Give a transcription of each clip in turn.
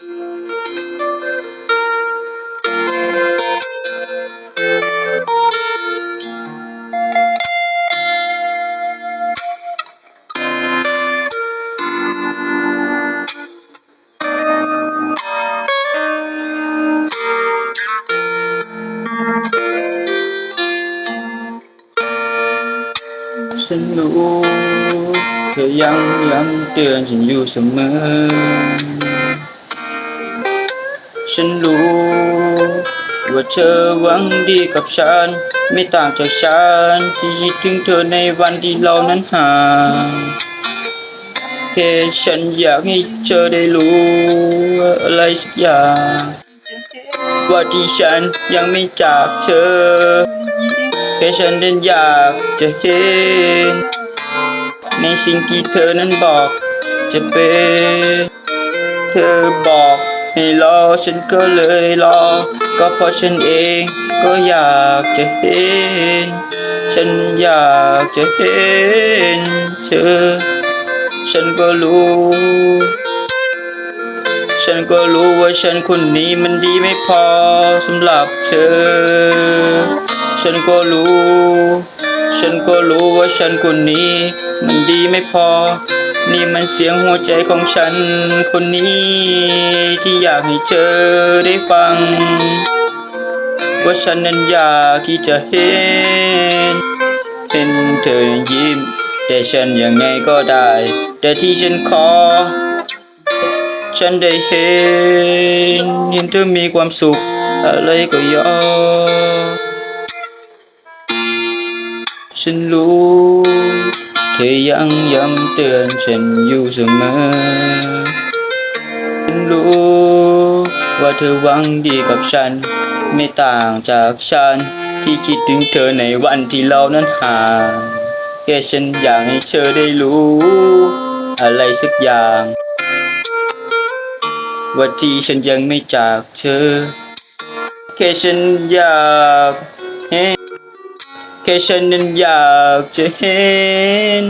ฉันรู้เธอยังย้ำเตือนฉันอยู่เสมอ ฉันรู้ ว่าเธอหวังดีกับฉัน ไม่ต่างจากฉัน ที่คิดถึงเธอในวันที่เรานั้นห่างแค่ฉันอยากให้เธอได้รู้อะไรสักอย่าง ว่าที่ฉันยังไม่จากเธอ แค่ฉันนั้นอยากจะเห็น ในสิ่งที่เธอนั้นบอกจะเป็น เธอบอก ให้รอฉันก็เลยรอ ก็เพราะฉันเองก็อยากจะเห็น ฉันอยากจะเห็นเธอ ฉันก็รู้ ฉันก็รู้ว่าฉันคนนี้มันดีไม่พอสำหรับเธอ ฉันก็รู้ ฉันก็รู้ว่าฉันคนนี้มันดีไม่พอ นี่มันเสียงหัวใจของฉัน คนนี้ที่อยากให้เธอได้ฟัง ว่าฉันนั้นอยากที่จะเห็น เห็นเธอยิ้ม แต่ฉันยังไงก็ได้ แต่ที่ฉันขอ ฉันได้เห็นเห็นเธอมีความสุข อะไรก็ยอมฉันรู้ ธอยังย้ำเตือนฉันอยู่เสมอ ฉันรู้ว่าเธอหวังดีกับฉัน ไม่ต่างจากฉัน ที่คิดถึงเธอในวันที่เรานั้นห่างแค่ฉันอยากให้เธอได้รู้ อะไรสักอย่างว่าที่ฉันยังไม่จากเธอ แค่ฉันอยากเห็นแค่ฉันนั้นอยากจะเห็น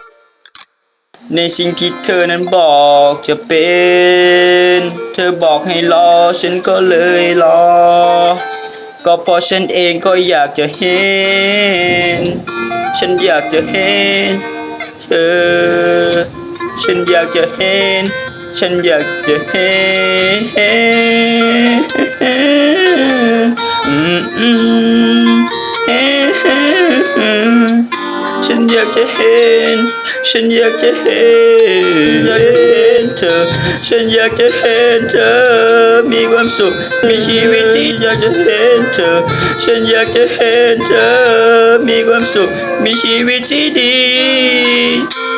ในสิ่งที่เธอนั้นบอกจะเป็น เธอบอกให้รอฉันก็เลยรอ ก็เพราะฉันเองก็อยากจะเห็น ฉันอยากจะเห็น เธอ ฉันอยากจะเห็น ฉันอยากจะเห็นอืม อยากจะเห็น ฉันอยากจะเห็นอยากจะเห็นเธอ ฉันอยากจะเห็นเธอ มีความสุข มีชีวิตที่อยากจะเห็นเธอ ฉันอยากจะเห็นเธอ มีความสุข มีชีวิตที่ดี